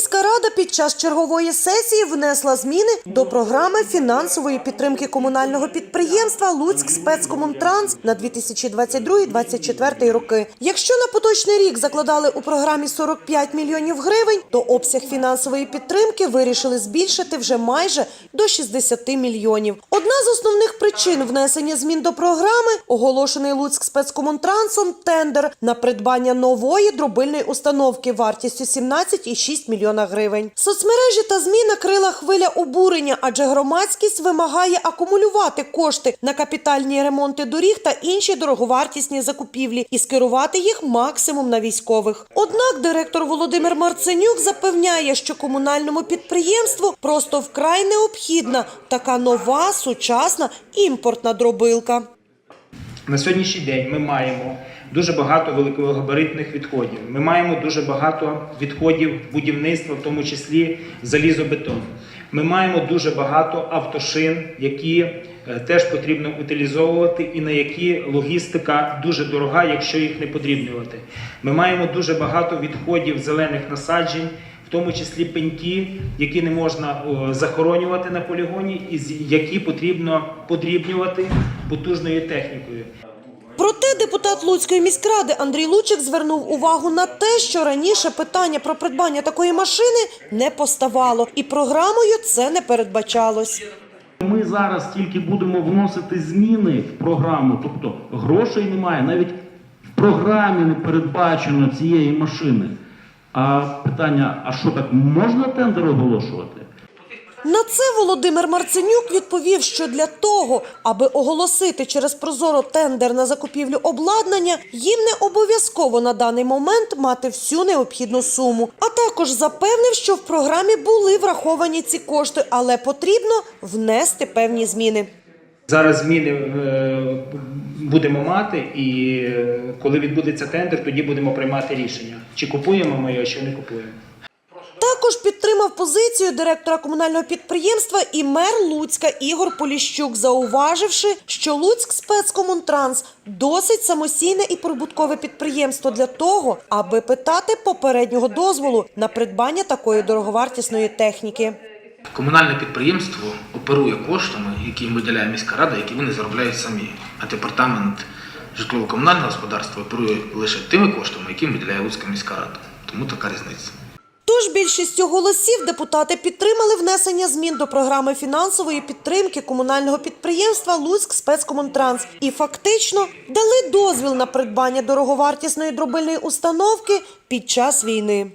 міська рада під час чергової сесії внесла зміни до програми фінансової підтримки комунального підприємства Луцьк спецкомунтранс на 2022-2024 роки. Якщо на поточний рік закладали у програмі 45 мільйонів гривень, то обсяг фінансової підтримки вирішили збільшити вже майже до 60 мільйонів. Одна з основних причин внесення змін до програми оголошений Луцьк спецкомунтрансом тендер на придбання нової дробильної установки вартістю 17,6 мільйона гривень. Соцмережі та ЗМІ накрила хвиля обурення, адже громадськість вимагає акумулювати кошти на капітальні ремонти доріг та інші дороговартісні закупівлі і скерувати їх максимум на військових. Однак директор Володимир Марценюк запевняє, що комунальному підприємству просто вкрай необхідна така нова сучасна імпортна дробилка. На сьогоднішній день ми маємо дуже багато великогабаритних відходів. Ми маємо дуже багато відходів будівництва, в тому числі залізобетон. Ми маємо дуже багато автошин, які е, теж потрібно утилізовувати, і на які логістика дуже дорога, якщо їх не подрібнювати. Ми маємо дуже багато відходів зелених насаджень. В тому числі пеньки, які не можна захоронювати на полігоні, і які потрібно подрібнювати потужною технікою. Проте депутат Луцької міськради Андрій Лучик звернув увагу на те, що раніше питання про придбання такої машини не поставало, і програмою це не передбачалось. Ми зараз тільки будемо вносити зміни в програму, тобто грошей немає, навіть в програмі не передбачено цієї машини. А питання: а що так можна тендер оголошувати? На це Володимир Марценюк відповів, що для того, аби оголосити через прозоро тендер на закупівлю обладнання, їм не обов'язково на даний момент мати всю необхідну суму. А також запевнив, що в програмі були враховані ці кошти, але потрібно внести певні зміни. Зараз зміни е, будемо мати, і е, коли відбудеться тендер, тоді будемо приймати рішення, чи купуємо ми його, чи не купуємо. Також підтримав позицію директора комунального підприємства і мер Луцька Ігор Поліщук, зауваживши, що Луцьк спецкомунтранс досить самостійне і прибуткове підприємство для того, аби питати попереднього дозволу на придбання такої дороговартісної техніки. Комунальне підприємство оперує коштами, які їм виділяє міська рада, які вони заробляють самі. А департамент житлово-комунального господарства оперує лише тими коштами, які їм виділяє Луцька міська рада. Тому така різниця. Тож більшістю голосів депутати підтримали внесення змін до програми фінансової підтримки комунального підприємства Луцьк спецкомунтранс і фактично дали дозвіл на придбання дороговартісної дробильної установки під час війни.